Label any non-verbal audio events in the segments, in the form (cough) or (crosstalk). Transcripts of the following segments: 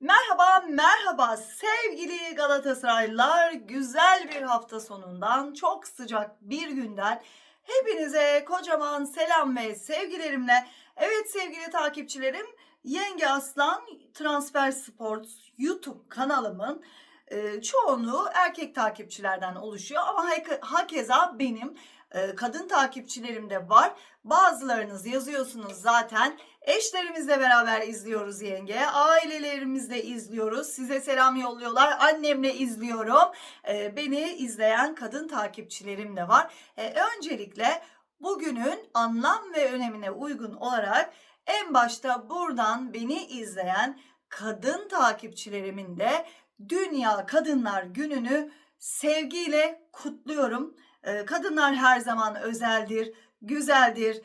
Merhaba, merhaba sevgili Galatasaraylılar. Güzel bir hafta sonundan, çok sıcak bir günden hepinize kocaman selam ve sevgilerimle. Evet sevgili takipçilerim, Yenge Aslan Transfer Sports YouTube kanalımın e, çoğunluğu erkek takipçilerden oluşuyor ama hake- hakeza benim e, kadın takipçilerim de var. Bazılarınız yazıyorsunuz zaten. Eşlerimizle beraber izliyoruz yenge. Ailelerimizle izliyoruz. Size selam yolluyorlar. Annemle izliyorum. Ee, beni izleyen kadın takipçilerim de var. Ee, öncelikle bugünün anlam ve önemine uygun olarak en başta buradan beni izleyen kadın takipçilerimin de Dünya Kadınlar Günü'nü sevgiyle kutluyorum. Ee, kadınlar her zaman özeldir, güzeldir.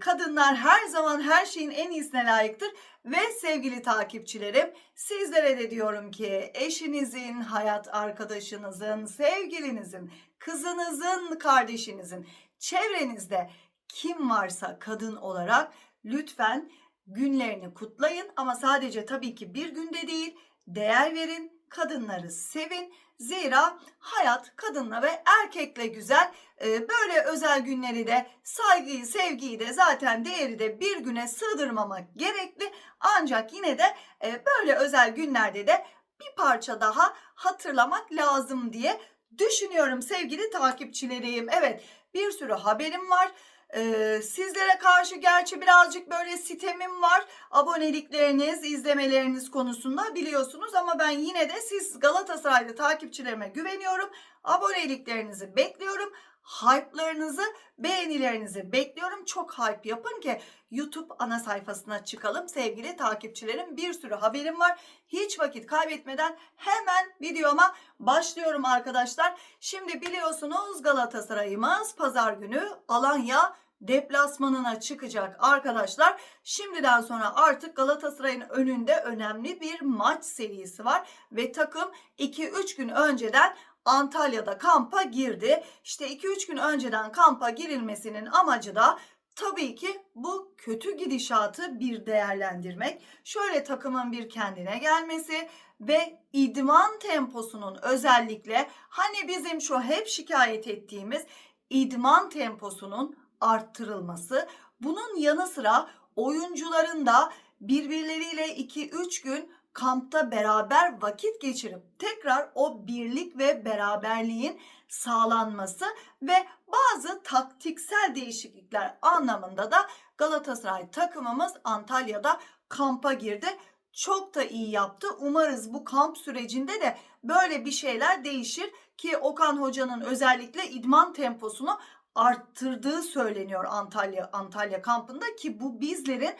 Kadınlar her zaman her şeyin en iyisine layıktır. Ve sevgili takipçilerim sizlere de diyorum ki eşinizin, hayat arkadaşınızın, sevgilinizin, kızınızın, kardeşinizin, çevrenizde kim varsa kadın olarak lütfen günlerini kutlayın. Ama sadece tabii ki bir günde değil değer verin, kadınları sevin. Zira hayat kadınla ve erkekle güzel. Ee, böyle özel günleri de saygıyı, sevgiyi de zaten değeri de bir güne sığdırmamak gerekli. Ancak yine de e, böyle özel günlerde de bir parça daha hatırlamak lazım diye düşünüyorum sevgili takipçilerim. Evet bir sürü haberim var. Ee, sizlere karşı gerçi birazcık böyle sitemim var. Abonelikleriniz, izlemeleriniz konusunda biliyorsunuz ama ben yine de siz Galatasaraylı takipçilerime güveniyorum. Aboneliklerinizi bekliyorum. Hype'larınızı, beğenilerinizi bekliyorum. Çok hype yapın ki YouTube ana sayfasına çıkalım. Sevgili takipçilerim bir sürü haberim var. Hiç vakit kaybetmeden hemen videoma başlıyorum arkadaşlar. Şimdi biliyorsunuz Galatasaray'ımız pazar günü Alanya deplasmanına çıkacak arkadaşlar. Şimdiden sonra artık Galatasaray'ın önünde önemli bir maç serisi var ve takım 2-3 gün önceden Antalya'da kampa girdi. İşte 2-3 gün önceden kampa girilmesinin amacı da tabii ki bu kötü gidişatı bir değerlendirmek. Şöyle takımın bir kendine gelmesi ve idman temposunun özellikle hani bizim şu hep şikayet ettiğimiz idman temposunun arttırılması. Bunun yanı sıra oyuncuların da birbirleriyle 2-3 gün kampta beraber vakit geçirip tekrar o birlik ve beraberliğin sağlanması ve bazı taktiksel değişiklikler anlamında da Galatasaray takımımız Antalya'da kampa girdi. Çok da iyi yaptı. Umarız bu kamp sürecinde de böyle bir şeyler değişir ki Okan Hoca'nın özellikle idman temposunu arttırdığı söyleniyor Antalya Antalya kampında ki bu bizlerin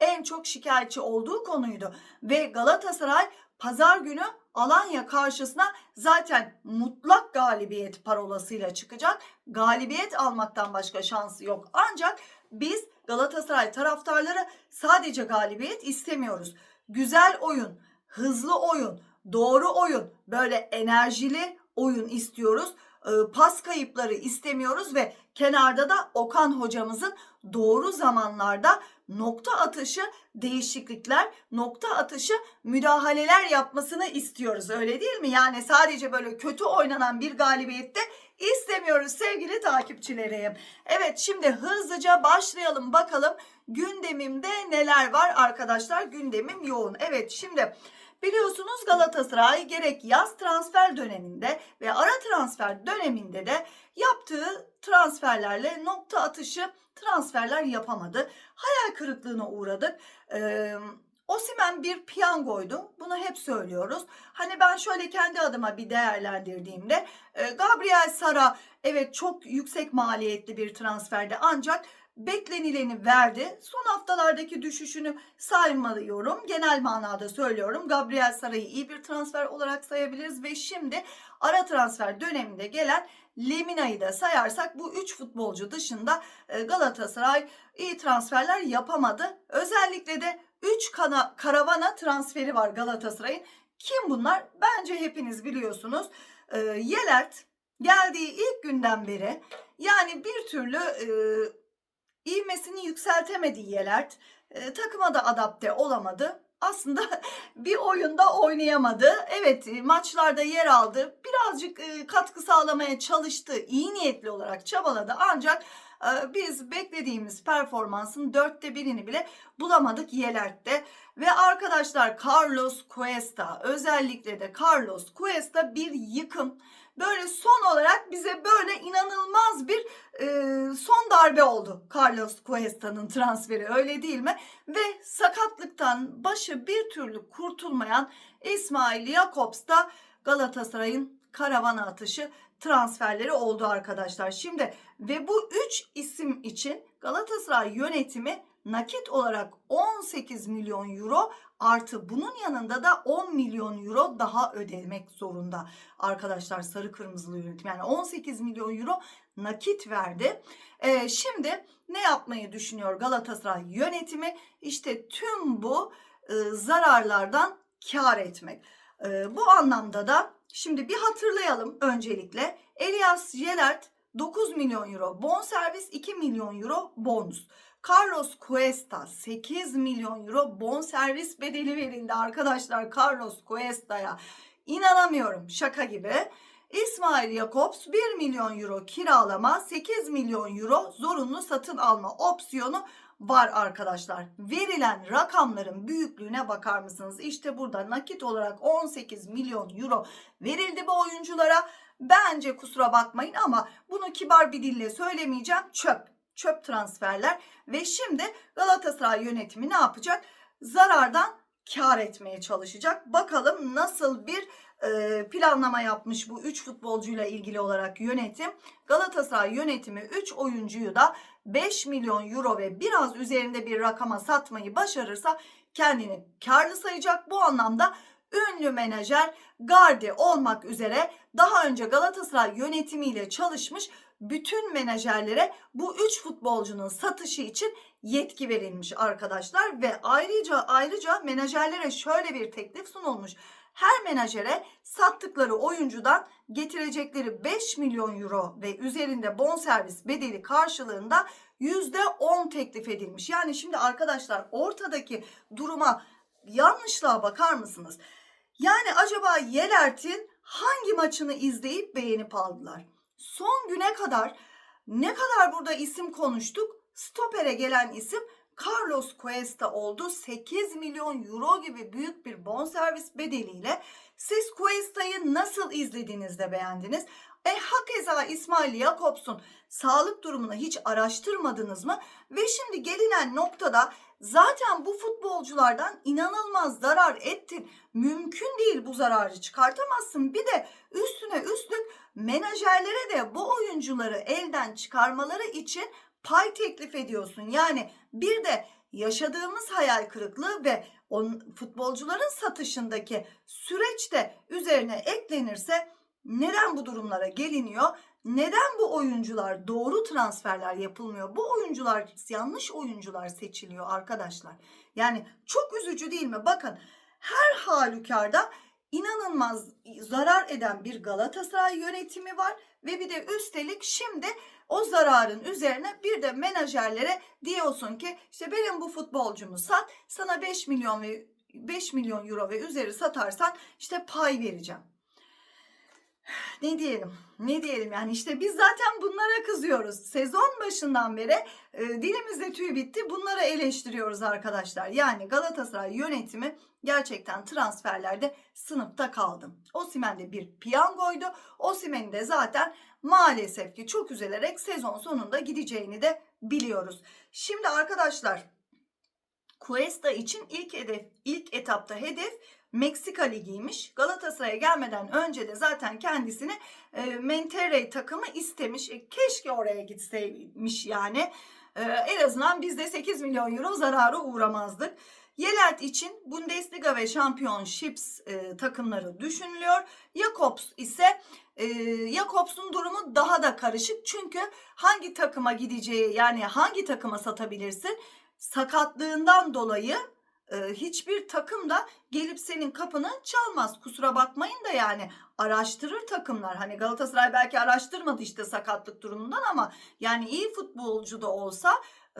en çok şikayetçi olduğu konuydu. Ve Galatasaray pazar günü Alanya karşısına zaten mutlak galibiyet parolasıyla çıkacak. Galibiyet almaktan başka şansı yok. Ancak biz Galatasaray taraftarları sadece galibiyet istemiyoruz. Güzel oyun, hızlı oyun, doğru oyun, böyle enerjili oyun istiyoruz. Ee, Pas kayıpları istemiyoruz ve kenarda da Okan hocamızın doğru zamanlarda nokta atışı değişiklikler, nokta atışı müdahaleler yapmasını istiyoruz. Öyle değil mi? Yani sadece böyle kötü oynanan bir galibiyette istemiyoruz sevgili takipçilerim. Evet şimdi hızlıca başlayalım bakalım gündemimde neler var arkadaşlar? Gündemim yoğun. Evet şimdi Biliyorsunuz Galatasaray gerek yaz transfer döneminde ve ara transfer döneminde de yaptığı transferlerle nokta atışı transferler yapamadı. Hayal kırıklığına uğradık. Ee, Osimen bir piyangoydu. Bunu hep söylüyoruz. Hani ben şöyle kendi adıma bir değerlendirdiğimde Gabriel Sara evet çok yüksek maliyetli bir transferdi ancak beklenileni verdi. Son haftalardaki düşüşünü saymalıyorum. Genel manada söylüyorum. Gabriel Saray'ı iyi bir transfer olarak sayabiliriz ve şimdi ara transfer döneminde gelen Lemina'yı da sayarsak bu 3 futbolcu dışında e, Galatasaray iyi transferler yapamadı. Özellikle de 3 karavana transferi var Galatasaray'ın. Kim bunlar? Bence hepiniz biliyorsunuz. E, Yelert geldiği ilk günden beri yani bir türlü e, ivmesini yükseltemedi Yelert. E, takıma da adapte olamadı. aslında (laughs) bir oyunda oynayamadı. Evet e, maçlarda yer aldı. Birazcık e, katkı sağlamaya çalıştı. İyi niyetli olarak çabaladı. Ancak e, biz beklediğimiz performansın dörtte birini bile bulamadık Yelert'te. Ve arkadaşlar Carlos Cuesta özellikle de Carlos Cuesta bir yıkım. Böyle son olarak bize böyle inanılmaz darbe oldu Carlos Cuesta'nın transferi öyle değil mi? Ve sakatlıktan başı bir türlü kurtulmayan İsmail Jakobs da Galatasaray'ın karavana atışı transferleri oldu arkadaşlar. Şimdi ve bu üç isim için Galatasaray yönetimi nakit olarak 18 milyon euro artı bunun yanında da 10 milyon euro daha ödemek zorunda arkadaşlar sarı kırmızılı yönetim. Yani 18 milyon euro nakit verdi. Ee, şimdi ne yapmayı düşünüyor Galatasaray yönetimi? İşte tüm bu e, zararlardan kar etmek. E, bu anlamda da şimdi bir hatırlayalım öncelikle. Elias Jelert 9 milyon euro bonservis 2 milyon euro bonus. Carlos Cuesta 8 milyon euro bonservis bedeli verildi arkadaşlar Carlos Cuesta'ya. İnanamıyorum şaka gibi. İsmail Jakobs 1 milyon euro kiralama 8 milyon euro zorunlu satın alma opsiyonu var arkadaşlar. Verilen rakamların büyüklüğüne bakar mısınız? İşte burada nakit olarak 18 milyon euro verildi bu oyunculara. Bence kusura bakmayın ama bunu kibar bir dille söylemeyeceğim. Çöp. Çöp transferler ve şimdi Galatasaray yönetimi ne yapacak? Zarardan kar etmeye çalışacak. Bakalım nasıl bir e, planlama yapmış bu 3 futbolcuyla ilgili olarak yönetim. Galatasaray yönetimi 3 oyuncuyu da 5 milyon euro ve biraz üzerinde bir rakama satmayı başarırsa kendini karlı sayacak. Bu anlamda ünlü menajer Gardi olmak üzere daha önce Galatasaray yönetimiyle çalışmış bütün menajerlere bu 3 futbolcunun satışı için yetki verilmiş arkadaşlar ve ayrıca ayrıca menajerlere şöyle bir teklif sunulmuş. Her menajere sattıkları oyuncudan getirecekleri 5 milyon euro ve üzerinde bonservis bedeli karşılığında %10 teklif edilmiş. Yani şimdi arkadaşlar ortadaki duruma yanlışlığa bakar mısınız? Yani acaba Yelert'in hangi maçını izleyip beğenip aldılar? Son güne kadar ne kadar burada isim konuştuk? Stopere gelen isim Carlos Cuesta oldu. 8 milyon euro gibi büyük bir bonservis bedeliyle siz Cuesta'yı nasıl izlediniz de beğendiniz? E hakeza İsmail Jakobs'un sağlık durumunu hiç araştırmadınız mı? Ve şimdi gelinen noktada zaten bu futbolculardan inanılmaz zarar ettin. Mümkün değil bu zararı çıkartamazsın. Bir de üstüne üstlük menajerlere de bu oyuncuları elden çıkarmaları için pay teklif ediyorsun. Yani bir de yaşadığımız hayal kırıklığı ve on, futbolcuların satışındaki süreçte üzerine eklenirse neden bu durumlara geliniyor? Neden bu oyuncular doğru transferler yapılmıyor? Bu oyuncular yanlış oyuncular seçiliyor arkadaşlar. Yani çok üzücü değil mi? Bakın her halükarda inanılmaz zarar eden bir Galatasaray yönetimi var ve bir de üstelik şimdi o zararın üzerine bir de menajerlere diyorsun ki işte benim bu futbolcumu sat sana 5 milyon ve 5 milyon euro ve üzeri satarsan işte pay vereceğim. Ne diyelim? Ne diyelim yani işte biz zaten bunlara kızıyoruz. Sezon başından beri e, dilimizde tüy bitti. Bunlara eleştiriyoruz arkadaşlar. Yani Galatasaray yönetimi gerçekten transferlerde sınıfta kaldım. Osimen de bir piyangoydu. Osimen'in de zaten maalesef ki çok üzülerek sezon sonunda gideceğini de biliyoruz. Şimdi arkadaşlar Cuesta için ilk hedef ilk etapta hedef Meksika Ligi'ymiş. Galatasaray'a gelmeden önce de zaten kendisini e, Monterrey takımı istemiş. E, keşke oraya gitseymiş yani. E, en azından biz de 8 milyon euro zarara uğramazdık. Yelert için Bundesliga ve Championships e, takımları düşünülüyor. Jakobs ise e, Jakobs'un durumu daha da karışık. Çünkü hangi takıma gideceği yani hangi takıma satabilirsin? Sakatlığından dolayı hiçbir takım da gelip senin kapını çalmaz. Kusura bakmayın da yani araştırır takımlar. Hani Galatasaray belki araştırmadı işte sakatlık durumundan ama yani iyi futbolcu da olsa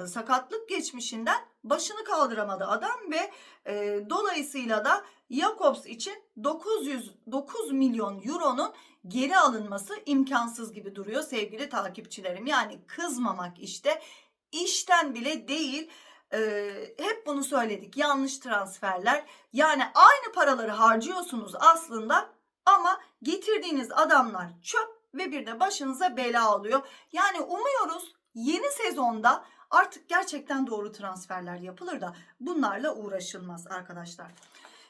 sakatlık geçmişinden başını kaldıramadı adam ve e, dolayısıyla da Jakobs için 909 milyon euronun geri alınması imkansız gibi duruyor sevgili takipçilerim. Yani kızmamak işte işten bile değil. E, hep bunu söyledik yanlış transferler yani aynı paraları harcıyorsunuz aslında ama getirdiğiniz adamlar çöp ve bir de başınıza bela alıyor. Yani umuyoruz yeni sezonda artık gerçekten doğru transferler yapılır da bunlarla uğraşılmaz arkadaşlar.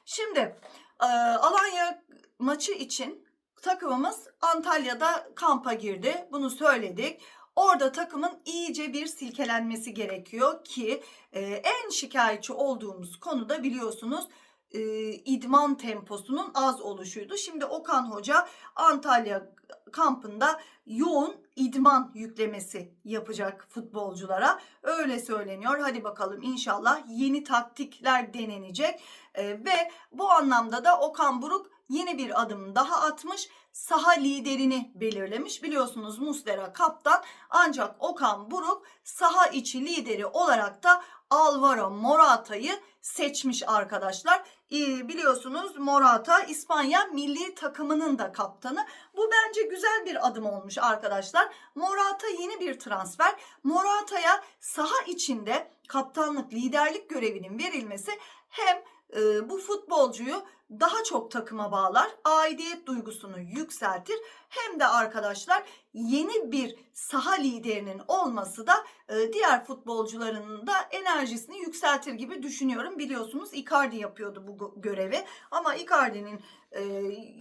Şimdi e, Alanya maçı için takımımız Antalya'da kampa girdi. Bunu söyledik. Orada takımın iyice bir silkelenmesi gerekiyor ki e, en şikayetçi olduğumuz konuda biliyorsunuz e, idman temposunun az oluşuydu. Şimdi Okan Hoca Antalya kampında yoğun idman yüklemesi yapacak futbolculara. Öyle söyleniyor. Hadi bakalım inşallah yeni taktikler denenecek. E, ve bu anlamda da Okan Buruk yeni bir adım daha atmış. Saha liderini belirlemiş. Biliyorsunuz Muslera kaptan ancak Okan Buruk saha içi lideri olarak da Alvaro Morata'yı seçmiş arkadaşlar. Ee, biliyorsunuz Morata İspanya milli takımının da kaptanı. Bu bence güzel bir adım olmuş arkadaşlar. Morata yeni bir transfer. Morata'ya saha içinde kaptanlık, liderlik görevinin verilmesi hem e, bu futbolcuyu daha çok takıma bağlar, aidiyet duygusunu yükseltir. Hem de arkadaşlar yeni bir saha liderinin olması da e, diğer futbolcuların da enerjisini yükseltir gibi düşünüyorum. Biliyorsunuz Icardi yapıyordu bu görevi ama Icardi'nin e,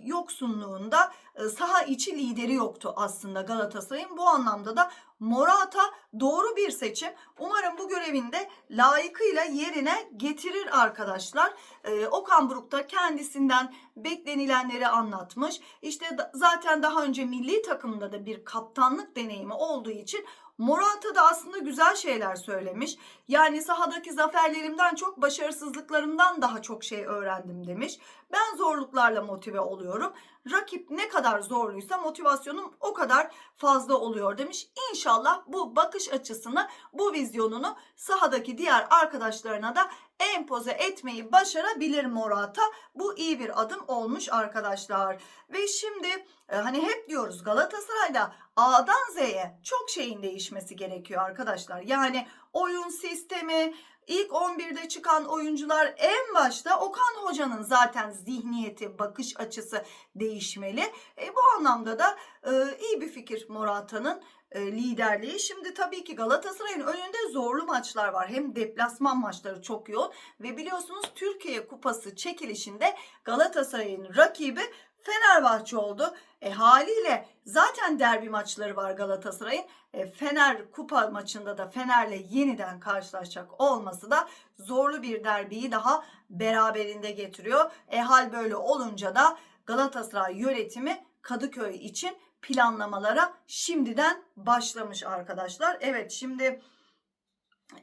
yoksunluğunda e, saha içi lideri yoktu aslında Galatasaray'ın. Bu anlamda da Morata doğru bir seçim. Umarım bu görevinde layıkıyla yerine getirir arkadaşlar. Ee, Okan Buruk da kendisinden beklenilenleri anlatmış. İşte da, zaten daha önce milli takımda da bir kaptanlık deneyimi olduğu için Morata da aslında güzel şeyler söylemiş. Yani sahadaki zaferlerimden çok başarısızlıklarımdan daha çok şey öğrendim demiş. Ben zorluklarla motive oluyorum. Rakip ne kadar zorluysa motivasyonum o kadar fazla oluyor demiş. İnşallah bu bakış açısını, bu vizyonunu sahadaki diğer arkadaşlarına da empoze etmeyi başarabilir Morata. Bu iyi bir adım olmuş arkadaşlar. Ve şimdi e, hani hep diyoruz Galatasaray'da A'dan Z'ye çok şeyin değişmesi gerekiyor arkadaşlar. Yani oyun sistemi, ilk 11'de çıkan oyuncular en başta Okan Hoca'nın zaten zihniyeti, bakış açısı değişmeli. E, bu anlamda da e, iyi bir fikir Morata'nın e, liderliği. Şimdi tabii ki Galatasaray'ın önünde zorlu maçlar var. Hem deplasman maçları çok yoğun ve biliyorsunuz Türkiye Kupası çekilişinde Galatasaray'ın rakibi Fenerbahçe oldu. E, haliyle zaten derbi maçları var Galatasaray'ın. E, Fener kupa maçında da Fener'le yeniden karşılaşacak olması da zorlu bir derbiyi daha beraberinde getiriyor. E hal böyle olunca da Galatasaray yönetimi Kadıköy için planlamalara şimdiden başlamış arkadaşlar. Evet şimdi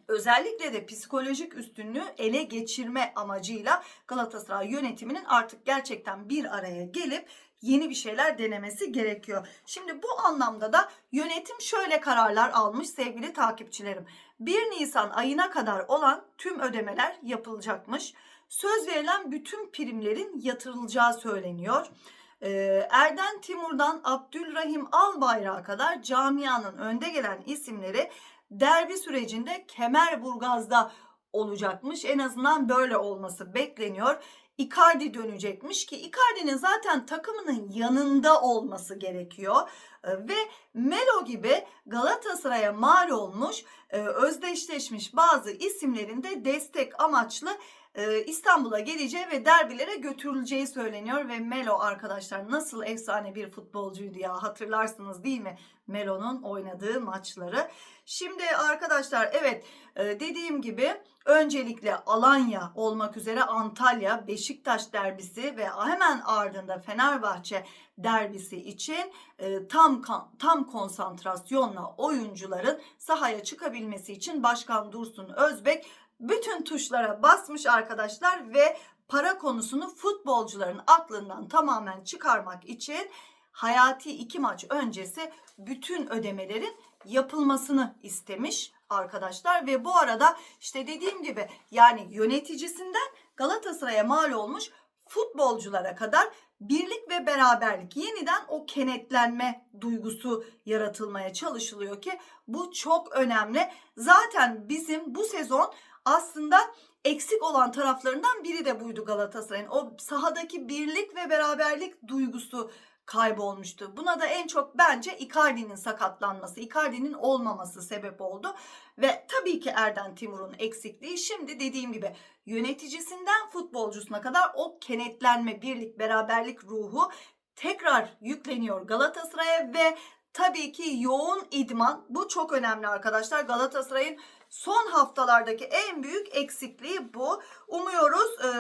özellikle de psikolojik üstünlüğü ele geçirme amacıyla Galatasaray yönetiminin artık gerçekten bir araya gelip yeni bir şeyler denemesi gerekiyor. Şimdi bu anlamda da yönetim şöyle kararlar almış sevgili takipçilerim. 1 Nisan ayına kadar olan tüm ödemeler yapılacakmış. Söz verilen bütün primlerin yatırılacağı söyleniyor. Ee, Erden Timur'dan Abdülrahim Albayrak'a kadar camianın önde gelen isimleri derbi sürecinde Kemerburgaz'da olacakmış. En azından böyle olması bekleniyor. Icardi dönecekmiş ki Icardi'nin zaten takımının yanında olması gerekiyor. Ee, ve Melo gibi Galatasaray'a mal olmuş, e, özdeşleşmiş bazı isimlerin de destek amaçlı e, İstanbul'a geleceği ve derbilere götürüleceği söyleniyor ve Melo arkadaşlar nasıl efsane bir futbolcuydu ya hatırlarsınız değil mi? Melo'nun oynadığı maçları. Şimdi arkadaşlar evet e, dediğim gibi öncelikle Alanya olmak üzere Antalya, Beşiktaş derbisi ve hemen ardında Fenerbahçe derbisi için e, tam tam konsantrasyonla oyuncuların sahaya çıkabilmesi için Başkan Dursun Özbek bütün tuşlara basmış arkadaşlar ve para konusunu futbolcuların aklından tamamen çıkarmak için hayati iki maç öncesi bütün ödemelerin yapılmasını istemiş arkadaşlar ve bu arada işte dediğim gibi yani yöneticisinden Galatasaray'a mal olmuş futbolculara kadar birlik ve beraberlik yeniden o kenetlenme duygusu yaratılmaya çalışılıyor ki bu çok önemli. Zaten bizim bu sezon aslında eksik olan taraflarından biri de buydu Galatasaray'ın. O sahadaki birlik ve beraberlik duygusu kaybolmuştu. Buna da en çok bence Icardi'nin sakatlanması, Icardi'nin olmaması sebep oldu. Ve tabii ki Erden Timur'un eksikliği şimdi dediğim gibi yöneticisinden futbolcusuna kadar o kenetlenme, birlik, beraberlik ruhu tekrar yükleniyor Galatasaray'a ve tabii ki yoğun idman bu çok önemli arkadaşlar. Galatasaray'ın son haftalardaki en büyük eksikliği bu. Umuyoruz e,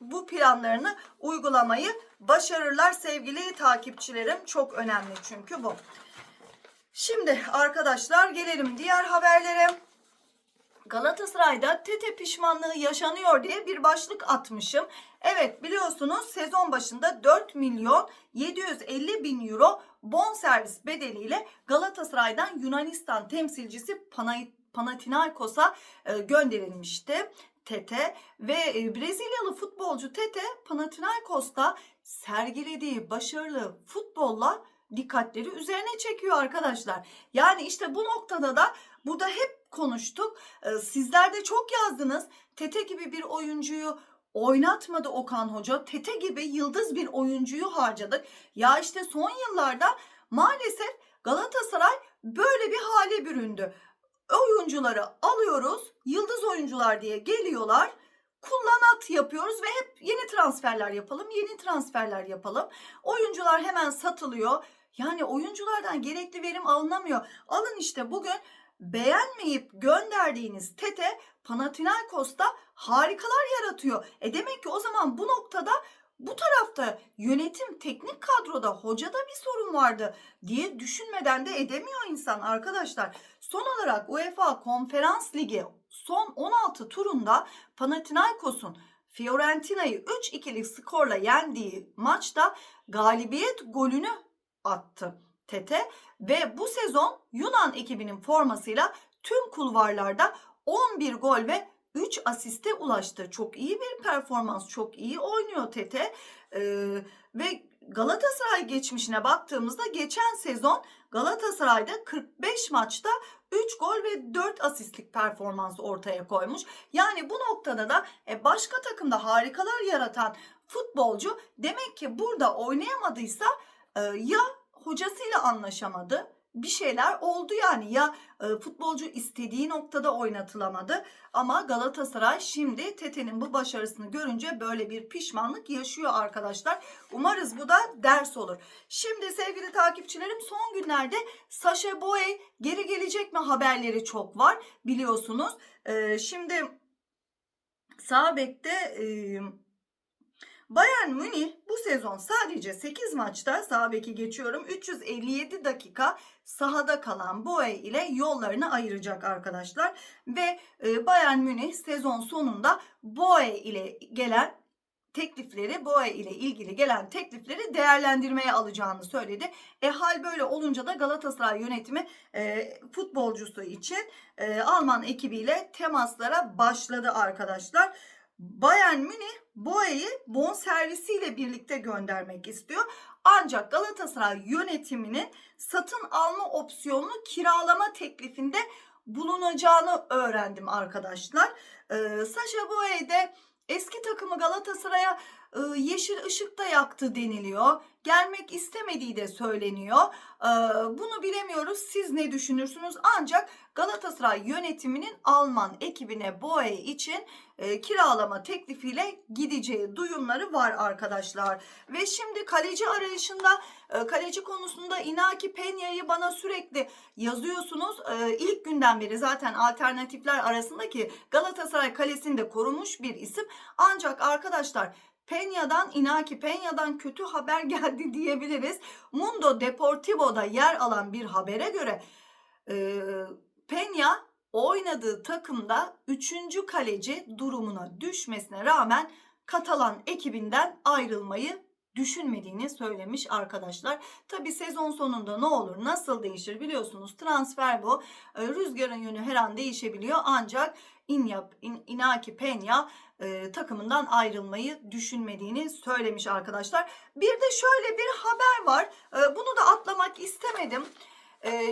bu planlarını uygulamayı başarırlar sevgili takipçilerim. Çok önemli çünkü bu. Şimdi arkadaşlar gelelim diğer haberlere. Galatasaray'da Tete pişmanlığı yaşanıyor diye bir başlık atmışım. Evet biliyorsunuz sezon başında 4 milyon 750 bin euro bonservis bedeliyle Galatasaray'dan Yunanistan temsilcisi Panay Panathinaikos'a e, gönderilmişti. Tete ve e, Brezilyalı futbolcu Tete Panathinaikos'ta sergilediği başarılı futbolla dikkatleri üzerine çekiyor arkadaşlar. Yani işte bu noktada da burada hep konuştuk. Ee, Sizler de çok yazdınız. Tete gibi bir oyuncuyu oynatmadı Okan Hoca. Tete gibi yıldız bir oyuncuyu harcadık. Ya işte son yıllarda maalesef Galatasaray böyle bir hale büründü. Oyuncuları alıyoruz, yıldız oyuncular diye geliyorlar. Kullanat yapıyoruz ve hep yeni transferler yapalım, yeni transferler yapalım. Oyuncular hemen satılıyor. Yani oyunculardan gerekli verim alınamıyor. Alın işte bugün beğenmeyip gönderdiğiniz Tete Panathinaikos'ta harikalar yaratıyor. E demek ki o zaman bu noktada bu tarafta yönetim teknik kadroda hocada bir sorun vardı diye düşünmeden de edemiyor insan arkadaşlar. Son olarak UEFA Konferans Ligi son 16 turunda Panathinaikos'un Fiorentina'yı 3-2'lik skorla yendiği maçta galibiyet golünü attı Tete ve bu sezon Yunan ekibinin formasıyla tüm kulvarlarda 11 gol ve 3 asiste ulaştı. Çok iyi bir performans, çok iyi oynuyor Tete. Ee, ve Galatasaray geçmişine baktığımızda geçen sezon Galatasaray'da 45 maçta 3 gol ve 4 asistlik performans ortaya koymuş. Yani bu noktada da e, başka takımda harikalar yaratan futbolcu demek ki burada oynayamadıysa e, ya hocasıyla anlaşamadı. Bir şeyler oldu yani ya e, futbolcu istediği noktada oynatılamadı ama Galatasaray şimdi Tete'nin bu başarısını görünce böyle bir pişmanlık yaşıyor arkadaşlar. Umarız bu da ders olur. Şimdi sevgili takipçilerim son günlerde Sasha Boye geri gelecek mi haberleri çok var biliyorsunuz. E, şimdi sağ bekte e, Bayern Münih bu sezon sadece 8 maçta sağ beki geçiyorum 357 dakika sahada kalan Boe ile yollarını ayıracak arkadaşlar. Ve e, Bayern Münih sezon sonunda Boe ile gelen teklifleri Boe ile ilgili gelen teklifleri değerlendirmeye alacağını söyledi. E hal böyle olunca da Galatasaray yönetimi e, futbolcusu için e, Alman ekibiyle temaslara başladı arkadaşlar. Bayern Münih Boe'yi bonservisiyle birlikte göndermek istiyor. Ancak Galatasaray yönetiminin satın alma opsiyonunu kiralama teklifinde bulunacağını öğrendim arkadaşlar. Ee, Sasha Boye de eski takımı Galatasaray'a yeşil ışık da yaktı deniliyor. Gelmek istemediği de söyleniyor. Bunu bilemiyoruz. Siz ne düşünürsünüz? Ancak Galatasaray yönetiminin Alman ekibine Boe için e, kiralama teklifiyle gideceği duyumları var arkadaşlar. Ve şimdi kaleci arayışında e, kaleci konusunda Inaki Peña'yı bana sürekli yazıyorsunuz. İlk günden beri zaten alternatifler arasındaki Galatasaray kalesinde korumuş bir isim. Ancak arkadaşlar Peña'dan Inaki Peña'dan kötü haber (laughs) geldi diyebiliriz. Mundo Deportivo'da yer alan bir habere göre e, Peña oynadığı takımda 3. kaleci durumuna düşmesine rağmen Katalan ekibinden ayrılmayı düşünmediğini söylemiş arkadaşlar. Tabi sezon sonunda ne olur nasıl değişir biliyorsunuz transfer bu. E, rüzgarın yönü her an değişebiliyor ancak İnyap, İn, Inaki Penya takımından ayrılmayı düşünmediğini söylemiş arkadaşlar. Bir de şöyle bir haber var. Bunu da atlamak istemedim.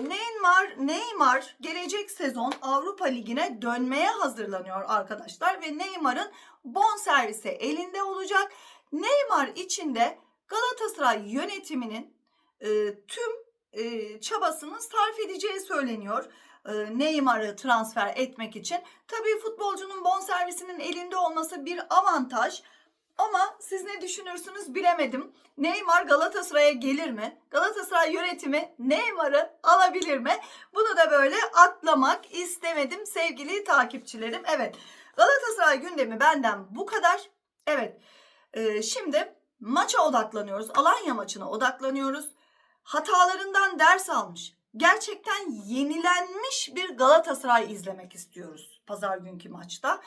Neymar, Neymar gelecek sezon Avrupa Ligi'ne dönmeye hazırlanıyor arkadaşlar ve Neymar'ın bonservisi elinde olacak. Neymar için de Galatasaray yönetiminin tüm e, çabasını sarf edeceği söyleniyor. E, Neymar'ı transfer etmek için. Tabii futbolcunun bonservisinin elinde olması bir avantaj. Ama siz ne düşünürsünüz bilemedim. Neymar Galatasaray'a gelir mi? Galatasaray yönetimi Neymar'ı alabilir mi? Bunu da böyle atlamak istemedim sevgili takipçilerim. Evet Galatasaray gündemi benden bu kadar. Evet e, şimdi maça odaklanıyoruz. Alanya maçına odaklanıyoruz. Hatalarından ders almış. Gerçekten yenilenmiş bir Galatasaray izlemek istiyoruz pazar günkü maçta.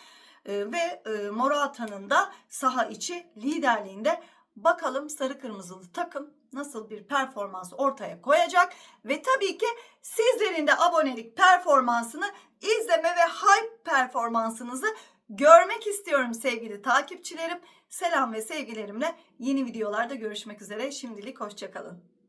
E, ve e, Morata'nın da saha içi liderliğinde bakalım sarı kırmızılı takım nasıl bir performans ortaya koyacak ve tabii ki sizlerin de abonelik performansını izleme ve hype performansınızı görmek istiyorum sevgili takipçilerim. Selam ve sevgilerimle yeni videolarda görüşmek üzere. Şimdilik hoşçakalın.